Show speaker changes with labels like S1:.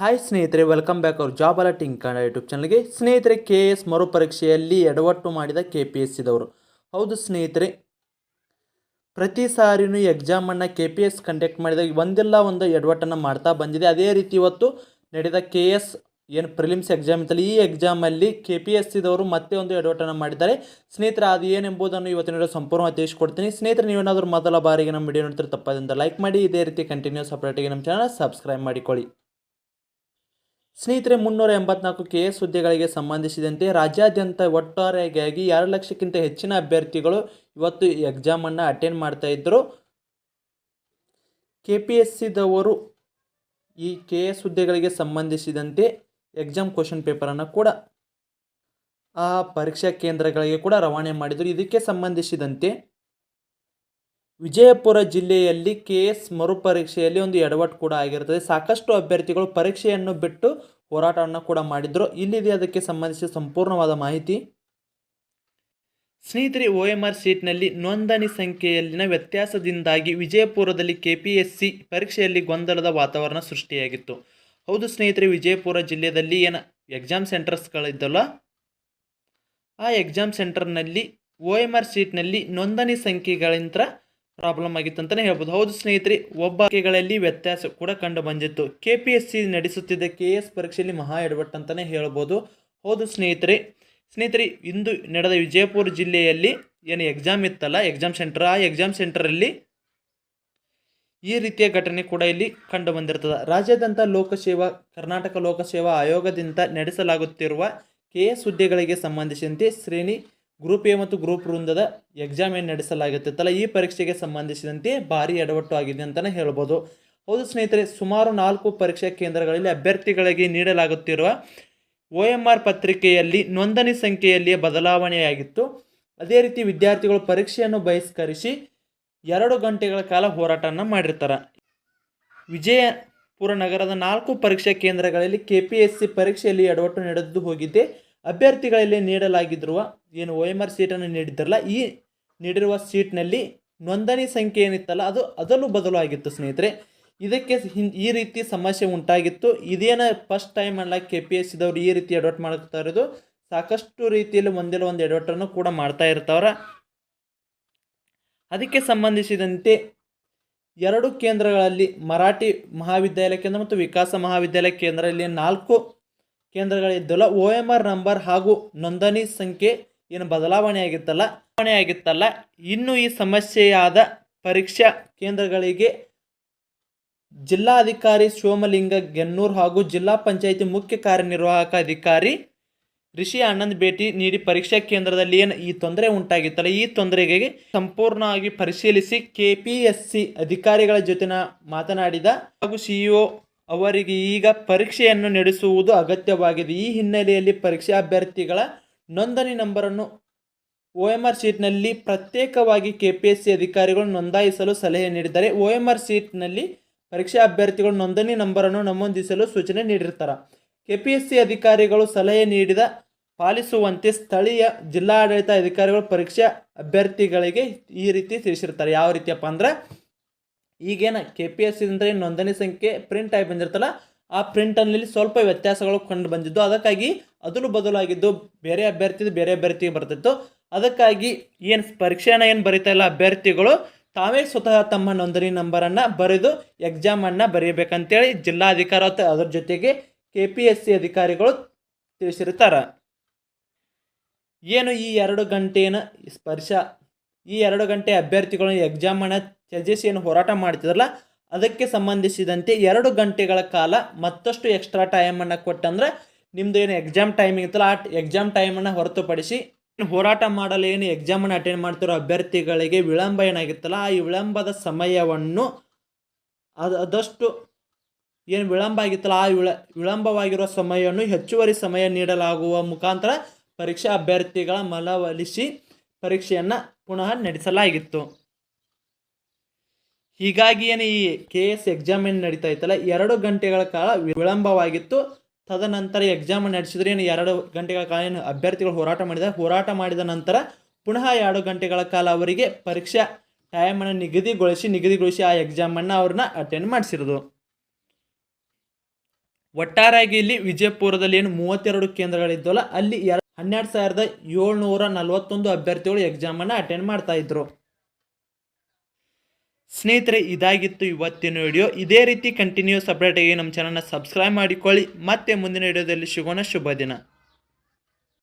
S1: hi ಸ್ನೇಹಿತರೆ welcome back ಅವ್ರ job alerting Kannada YouTube ಚಾನಲ್ಗೆ ಸ್ನೇಹಿತರೆ ಕೆ ಎಸ್ ಮರುಪರೀಕ್ಷೆಯಲ್ಲಿ ಎಡವಟ್ಟು ಮಾಡಿದ ಕೆ ಪಿ ಎಸ್ ಸಿದವರು ಹೌದು ಸ್ನೇಹಿತರೆ ಪ್ರತಿ ಸಾರಿನೂ ಎಕ್ಸಾಮನ್ನು ಕೆ ಪಿ ಎಸ್ ಕಂಡಕ್ಟ್ ಮಾಡಿದಾಗ ಒಂದೆಲ್ಲ ಒಂದು ಎಡವಟ್ಟನ್ನು ಮಾಡ್ತಾ ಬಂದಿದೆ ಅದೇ ರೀತಿ ಇವತ್ತು ನಡೆದ ಕೆ ಎಸ್ ಏನು ಪ್ರಿಲಿಮ್ಸ್ ಎಕ್ಸಾಮ್ ಇತ್ತಲ್ಲ ಈ ಎಕ್ಸಾಮಲ್ಲಿ ಕೆ ಪಿ ಎಸ್ ಸಿದವರು ಮತ್ತೆ ಒಂದು ಎಡವಟನ್ನು ಮಾಡಿದ್ದಾರೆ ಸ್ನೇಹಿತರೆ ಅದು ಏನೆಂಬುದನ್ನು ಇವತ್ತಿನ ಸಂಪೂರ್ಣವಾಗಿ ತಿಳಿಸ್ಕೊಡ್ತೀನಿ ಸ್ನೇಹಿತರೆ ನೀವೇನಾದರೂ ಮೊದಲ ಬಾರಿಗೆ ನಮ್ಮ ವಿಡಿಯೋ ನೋಡ್ತಾರೆ ತಪ್ಪದಿಂದ ಲೈಕ್ ಮಾಡಿ ಇದೇ ರೀತಿ ಕಂಟಿನ್ಯೂಸ್ ಅಪ್ಡೇಟಿಗೆ ನಮ್ಮ ಚಾನಲ್ ಸಬ್ಸ್ಕ್ರೈಬ್ ಮಾಡಿಕೊಳ್ಳಿ ಸ್ನೇಹಿತರೆ ಮುನ್ನೂರ ಎಂಬತ್ನಾಲ್ಕು ಕೆ ಎಸ್ ಹುದ್ದೆಗಳಿಗೆ ಸಂಬಂಧಿಸಿದಂತೆ ರಾಜ್ಯಾದ್ಯಂತ ಒಟ್ಟಾರೆಯಾಗಿ ಎರಡು ಲಕ್ಷಕ್ಕಿಂತ ಹೆಚ್ಚಿನ ಅಭ್ಯರ್ಥಿಗಳು ಇವತ್ತು ಎಕ್ಸಾಮನ್ನು ಅಟೆಂಡ್ ಮಾಡ್ತಾ ಇದ್ದರು ಕೆ ಪಿ ಎಸ್ ಸಿದವರು ಈ ಕೆ ಎಸ್ ಹುದ್ದೆಗಳಿಗೆ ಸಂಬಂಧಿಸಿದಂತೆ ಎಕ್ಸಾಮ್ ಕ್ವಶನ್ ಪೇಪರನ್ನು ಕೂಡ ಆ ಪರೀಕ್ಷಾ ಕೇಂದ್ರಗಳಿಗೆ ಕೂಡ ರವಾನೆ ಮಾಡಿದರು ಇದಕ್ಕೆ ಸಂಬಂಧಿಸಿದಂತೆ ವಿಜಯಪುರ ಜಿಲ್ಲೆಯಲ್ಲಿ ಕೆ ಎಸ್ ಮರುಪರೀಕ್ಷೆಯಲ್ಲಿ ಒಂದು ಎಡವಟ್ಟು ಕೂಡ ಆಗಿರುತ್ತದೆ ಸಾಕಷ್ಟು ಅಭ್ಯರ್ಥಿಗಳು ಪರೀಕ್ಷೆಯನ್ನು ಬಿಟ್ಟು ಹೋರಾಟವನ್ನು ಕೂಡ ಮಾಡಿದ್ರು ಇಲ್ಲಿದೆ ಅದಕ್ಕೆ ಸಂಬಂಧಿಸಿದ ಸಂಪೂರ್ಣವಾದ ಮಾಹಿತಿ ಸ್ನೇಹಿತರೆ ಓ ಎಂ ಆರ್ ಸೀಟ್ನಲ್ಲಿ ನೋಂದಣಿ ಸಂಖ್ಯೆಯಲ್ಲಿನ ವ್ಯತ್ಯಾಸದಿಂದಾಗಿ ವಿಜಯಪುರದಲ್ಲಿ ಕೆ ಪಿ ಸಿ ಪರೀಕ್ಷೆಯಲ್ಲಿ ಗೊಂದಲದ ವಾತಾವರಣ ಸೃಷ್ಟಿಯಾಗಿತ್ತು ಹೌದು ಸ್ನೇಹಿತರೆ ವಿಜಯಪುರ ಜಿಲ್ಲೆಯಲ್ಲಿ ಏನು ಎಕ್ಸಾಮ್ ಸೆಂಟರ್ಸ್ಗಳಿದ್ದಲ್ಲ ಆ ಎಕ್ಸಾಮ್ ಸೆಂಟರ್ನಲ್ಲಿ ಓ ಎಂ ಆರ್ ಸೀಟ್ನಲ್ಲಿ ನೋಂದಣಿ ಸಂಖ್ಯೆಗಳಿಂತ ಪ್ರಾಬ್ಲಮ್ ಆಗಿತ್ತು ಅಂತಲೇ ಹೇಳ್ಬೋದು ಹೌದು ಸ್ನೇಹಿತರೆ ಒಬ್ಬ ಆಯ್ಕೆಗಳಲ್ಲಿ ವ್ಯತ್ಯಾಸ ಕೂಡ ಕಂಡು ಬಂದಿತ್ತು ಕೆ ಪಿ ಎಸ್ ಸಿ ನಡೆಸುತ್ತಿದ್ದ ಕೆ ಎಸ್ ಪರೀಕ್ಷೆಯಲ್ಲಿ ಮಹಾ ಎಡವಟ್ಟು ಅಂತಲೇ ಹೇಳ್ಬೋದು ಹೌದು ಸ್ನೇಹಿತರೆ ಸ್ನೇಹಿತರೆ ಇಂದು ನಡೆದ ವಿಜಯಪುರ ಜಿಲ್ಲೆಯಲ್ಲಿ ಏನು ಎಕ್ಸಾಮ್ ಇತ್ತಲ್ಲ ಎಕ್ಸಾಮ್ ಸೆಂಟರ್ ಆ ಎಕ್ಸಾಮ್ ಸೆಂಟರಲ್ಲಿ ಈ ರೀತಿಯ ಘಟನೆ ಕೂಡ ಇಲ್ಲಿ ಕಂಡು ಬಂದಿರ್ತದೆ ರಾಜ್ಯಾದ್ಯಂತ ಲೋಕಸೇವಾ ಕರ್ನಾಟಕ ಲೋಕಸೇವಾ ಆಯೋಗದಿಂದ ನಡೆಸಲಾಗುತ್ತಿರುವ ಕೆ ಎಸ್ ಹುದ್ದೆಗಳಿಗೆ ಸಂಬಂಧಿಸಿದಂತೆ ಶ್ರೇಣಿ ಗ್ರೂಪ್ ಎ ಮತ್ತು ಗ್ರೂಪ್ ವೃಂದದ ಎಕ್ಸಾಮ್ ಏನು ತಲೆ ಈ ಪರೀಕ್ಷೆಗೆ ಸಂಬಂಧಿಸಿದಂತೆ ಭಾರಿ ಎಡವಟ್ಟು ಆಗಿದೆ ಅಂತಲೇ ಹೇಳ್ಬೋದು ಹೌದು ಸ್ನೇಹಿತರೆ ಸುಮಾರು ನಾಲ್ಕು ಪರೀಕ್ಷಾ ಕೇಂದ್ರಗಳಲ್ಲಿ ಅಭ್ಯರ್ಥಿಗಳಿಗೆ ನೀಡಲಾಗುತ್ತಿರುವ ಒ ಎಮ್ ಆರ್ ಪತ್ರಿಕೆಯಲ್ಲಿ ನೋಂದಣಿ ಸಂಖ್ಯೆಯಲ್ಲಿ ಬದಲಾವಣೆಯಾಗಿತ್ತು ಅದೇ ರೀತಿ ವಿದ್ಯಾರ್ಥಿಗಳು ಪರೀಕ್ಷೆಯನ್ನು ಬಹಿಷ್ಕರಿಸಿ ಎರಡು ಗಂಟೆಗಳ ಕಾಲ ಹೋರಾಟವನ್ನು ಮಾಡಿರ್ತಾರೆ ವಿಜಯಪುರ ನಗರದ ನಾಲ್ಕು ಪರೀಕ್ಷಾ ಕೇಂದ್ರಗಳಲ್ಲಿ ಕೆ ಪಿ ಎಸ್ ಸಿ ಪರೀಕ್ಷೆಯಲ್ಲಿ ಎಡವಟ್ಟು ನಡೆದು ಹೋಗಿದೆ ಅಭ್ಯರ್ಥಿಗಳಲ್ಲಿ ನೀಡಲಾಗಿರುವ ಏನು ಓ ಎಮ್ ಆರ್ ಸೀಟನ್ನು ನೀಡಿದ್ದಾರಲ್ಲ ಈ ನೀಡಿರುವ ಸೀಟ್ನಲ್ಲಿ ನೋಂದಣಿ ಸಂಖ್ಯೆ ಏನಿತ್ತಲ್ಲ ಅದು ಅದಲ್ಲೂ ಬದಲು ಆಗಿತ್ತು ಸ್ನೇಹಿತರೆ ಇದಕ್ಕೆ ಈ ರೀತಿ ಸಮಸ್ಯೆ ಉಂಟಾಗಿತ್ತು ಇದೇನ ಫಸ್ಟ್ ಟೈಮ್ ಅಲ್ಲ ಕೆ ಪಿ ಎಸ್ ಸಿದವರು ಈ ರೀತಿ ಅಡ್ವರ್ಟ್ ಮಾಡ್ತಾ ಇರೋದು ಸಾಕಷ್ಟು ರೀತಿಯಲ್ಲಿ ಒಂದಿಲ್ಲ ಒಂದು ಎಡವಟ್ಟನ್ನು ಕೂಡ ಮಾಡ್ತಾ ಇರ್ತಾವ್ರ ಅದಕ್ಕೆ ಸಂಬಂಧಿಸಿದಂತೆ ಎರಡು ಕೇಂದ್ರಗಳಲ್ಲಿ ಮರಾಠಿ ಮಹಾವಿದ್ಯಾಲಯ ಕೇಂದ್ರ ಮತ್ತು ವಿಕಾಸ ಮಹಾವಿದ್ಯಾಲಯ ಕೇಂದ್ರದಲ್ಲಿ ನಾಲ್ಕು ಕೇಂದ್ರಗಳಿದ್ದಲ್ಲ ಓ ಎಮ್ ಆರ್ ನಂಬರ್ ಹಾಗೂ ನೋಂದಣಿ ಸಂಖ್ಯೆ ಏನು ಬದಲಾವಣೆ ಆಗಿತ್ತಲ್ಲ ಆಗಿತ್ತಲ್ಲ ಇನ್ನು ಈ ಸಮಸ್ಯೆಯಾದ ಪರೀಕ್ಷಾ ಕೇಂದ್ರಗಳಿಗೆ ಜಿಲ್ಲಾಧಿಕಾರಿ ಶಿವಮಲಿಂಗ ಗೆನ್ನೂರ್ ಹಾಗೂ ಜಿಲ್ಲಾ ಪಂಚಾಯಿತಿ ಮುಖ್ಯ ಕಾರ್ಯನಿರ್ವಾಹಕ ಅಧಿಕಾರಿ ಋಷಿ ಆನಂದ್ ಭೇಟಿ ನೀಡಿ ಪರೀಕ್ಷಾ ಕೇಂದ್ರದಲ್ಲಿ ಏನು ಈ ತೊಂದರೆ ಉಂಟಾಗಿತ್ತಲ್ಲ ಈ ತೊಂದರೆಗೆ ಸಂಪೂರ್ಣವಾಗಿ ಪರಿಶೀಲಿಸಿ ಕೆ ಪಿ ಎಸ್ ಸಿ ಅಧಿಕಾರಿಗಳ ಜೊತೆ ಮಾತನಾಡಿದ ಹಾಗೂ ಸಿಇಒ ಅವರಿಗೆ ಈಗ ಪರೀಕ್ಷೆಯನ್ನು ನಡೆಸುವುದು ಅಗತ್ಯವಾಗಿದೆ ಈ ಹಿನ್ನೆಲೆಯಲ್ಲಿ ಪರೀಕ್ಷಾ ಅಭ್ಯರ್ಥಿಗಳ ನೋಂದಣಿ ನಂಬರನ್ನು ಒ ಎಮ್ ಆರ್ ಶೀಟ್ನಲ್ಲಿ ಪ್ರತ್ಯೇಕವಾಗಿ ಕೆ ಪಿ ಎಸ್ ಸಿ ಅಧಿಕಾರಿಗಳು ನೋಂದಾಯಿಸಲು ಸಲಹೆ ನೀಡಿದ್ದಾರೆ ಒ ಎಮ್ ಆರ್ ಶೀಟ್ನಲ್ಲಿ ಪರೀಕ್ಷಾ ಅಭ್ಯರ್ಥಿಗಳು ನೋಂದಣಿ ನಂಬರನ್ನು ನಮೂದಿಸಲು ಸೂಚನೆ ನೀಡಿರ್ತಾರೆ ಕೆ ಪಿ ಎಸ್ ಸಿ ಅಧಿಕಾರಿಗಳು ಸಲಹೆ ನೀಡಿದ ಪಾಲಿಸುವಂತೆ ಸ್ಥಳೀಯ ಜಿಲ್ಲಾಡಳಿತ ಅಧಿಕಾರಿಗಳು ಪರೀಕ್ಷಾ ಅಭ್ಯರ್ಥಿಗಳಿಗೆ ಈ ರೀತಿ ತಿಳಿಸಿರ್ತಾರೆ ಯಾವ ರೀತಿಯಪ್ಪ ಅಂದ್ರೆ ಈಗೇನ ಕೆ ಪಿ ಎಸ್ ಅಂದರೆ ನೋಂದಣಿ ಸಂಖ್ಯೆ ಪ್ರಿಂಟ್ ಆಗಿ ಬಂದಿರ್ತಲ್ಲ ಆ ಪ್ರಿಂಟಲ್ಲಿ ಸ್ವಲ್ಪ ವ್ಯತ್ಯಾಸಗಳು ಕಂಡು ಬಂದಿದ್ದು ಅದಕ್ಕಾಗಿ ಅದನ್ನು ಬದಲಾಗಿದ್ದು ಬೇರೆ ಅಭ್ಯರ್ಥಿದು ಬೇರೆ ಅಭ್ಯರ್ಥಿಗೆ ಬರ್ತಿತ್ತು ಅದಕ್ಕಾಗಿ ಏನು ಪರೀಕ್ಷೆಯನ್ನು ಏನು ಬರೀತಾ ಇಲ್ಲ ಅಭ್ಯರ್ಥಿಗಳು ತಾವೇ ಸ್ವತಃ ತಮ್ಮ ನೋಂದಣಿ ನಂಬರನ್ನು ಬರೆದು ಎಕ್ಸಾಮನ್ನು ಬರೆಯಬೇಕಂತೇಳಿ ಜಿಲ್ಲಾಧಿಕಾರಿ ಅದರ ಜೊತೆಗೆ ಕೆ ಪಿ ಎಸ್ ಸಿ ಅಧಿಕಾರಿಗಳು ತಿಳಿಸಿರ್ತಾರೆ ಏನು ಈ ಎರಡು ಗಂಟೆಯನ್ನು ಸ್ಪರ್ಶ ಈ ಎರಡು ಗಂಟೆ ಅಭ್ಯರ್ಥಿಗಳನ್ನ ಎಕ್ಸಾಮನ್ನು ಏನು ಹೋರಾಟ ಮಾಡ್ತಿದ್ರಲ್ಲ ಅದಕ್ಕೆ ಸಂಬಂಧಿಸಿದಂತೆ ಎರಡು ಗಂಟೆಗಳ ಕಾಲ ಮತ್ತಷ್ಟು ಎಕ್ಸ್ಟ್ರಾ ಟೈಮನ್ನು ಕೊಟ್ಟಂದ್ರೆ ನಿಮ್ಮದು ಏನು ಎಕ್ಸಾಮ್ ಟೈಮಿಂಗ್ ಇತ್ತಲ್ಲ ಆ ಎಕ್ಸಾಮ್ ಟೈಮನ್ನು ಹೊರತುಪಡಿಸಿ ಹೋರಾಟ ಮಾಡಲು ಏನು ಎಕ್ಸಾಮನ್ನು ಅಟೆಂಡ್ ಮಾಡ್ತಿರೋ ಅಭ್ಯರ್ಥಿಗಳಿಗೆ ವಿಳಂಬ ಏನಾಗಿತ್ತಲ್ಲ ಆ ವಿಳಂಬದ ಸಮಯವನ್ನು ಅದು ಆದಷ್ಟು ಏನು ವಿಳಂಬ ಆಗಿತ್ತಲ್ಲ ಆ ವಿಳ ವಿಳಂಬವಾಗಿರುವ ಸಮಯವನ್ನು ಹೆಚ್ಚುವರಿ ಸಮಯ ನೀಡಲಾಗುವ ಮುಖಾಂತರ ಪರೀಕ್ಷಾ ಅಭ್ಯರ್ಥಿಗಳ ಮಲವಲಿಸಿ ಪರೀಕ್ಷೆಯನ್ನು ಪುನಃ ನಡೆಸಲಾಗಿತ್ತು ಹೀಗಾಗಿ ಏನು ಈ ಕೆ ಎಸ್ ಎಕ್ಸಾಮಿನ್ ನಡೀತಾ ಇತ್ತಲ್ಲ ಎರಡು ಗಂಟೆಗಳ ಕಾಲ ವಿಳಂಬವಾಗಿತ್ತು ತದನಂತರ ಎಕ್ಸಾಮ್ ನಡೆಸಿದ್ರೆ ಏನು ಎರಡು ಗಂಟೆಗಳ ಕಾಲ ಏನು ಅಭ್ಯರ್ಥಿಗಳು ಹೋರಾಟ ಮಾಡಿದ ಹೋರಾಟ ಮಾಡಿದ ನಂತರ ಪುನಃ ಎರಡು ಗಂಟೆಗಳ ಕಾಲ ಅವರಿಗೆ ಪರೀಕ್ಷಾ ಟೈಮನ್ನು ನಿಗದಿಗೊಳಿಸಿ ನಿಗದಿಗೊಳಿಸಿ ಆ ಎಕ್ಸಾಮನ್ನು ಅವ್ರನ್ನ ಅಟೆಂಡ್ ಮಾಡಿಸಿರೋದು ಒಟ್ಟಾರೆಯಾಗಿ ಇಲ್ಲಿ ವಿಜಯಪುರದಲ್ಲಿ ಏನು ಮೂವತ್ತೆರಡು ಕೇಂದ್ರಗಳಿದ್ದವಲ್ಲ ಅಲ್ಲಿ ಎರಡು ಹನ್ನೆರಡು ಸಾವಿರದ ಏಳ್ನೂರ ನಲವತ್ತೊಂದು ಅಭ್ಯರ್ಥಿಗಳು ಎಕ್ಸಾಮನ್ನು ಅಟೆಂಡ್ ಮಾಡ್ತಾ ಸ್ನೇಹಿತರೆ ಇದಾಗಿತ್ತು ಇವತ್ತಿನ ವಿಡಿಯೋ ಇದೇ ರೀತಿ ಕಂಟಿನ್ಯೂಸ್ ಸಪ್ರೇಟಾಗಿ ನಮ್ಮ ಚಾನಲ್ನ ಸಬ್ಸ್ಕ್ರೈಬ್ ಮಾಡಿಕೊಳ್ಳಿ ಮತ್ತೆ ಮುಂದಿನ ವಿಡಿಯೋದಲ್ಲಿ ಸಿಗೋಣ ಶುಭ ದಿನ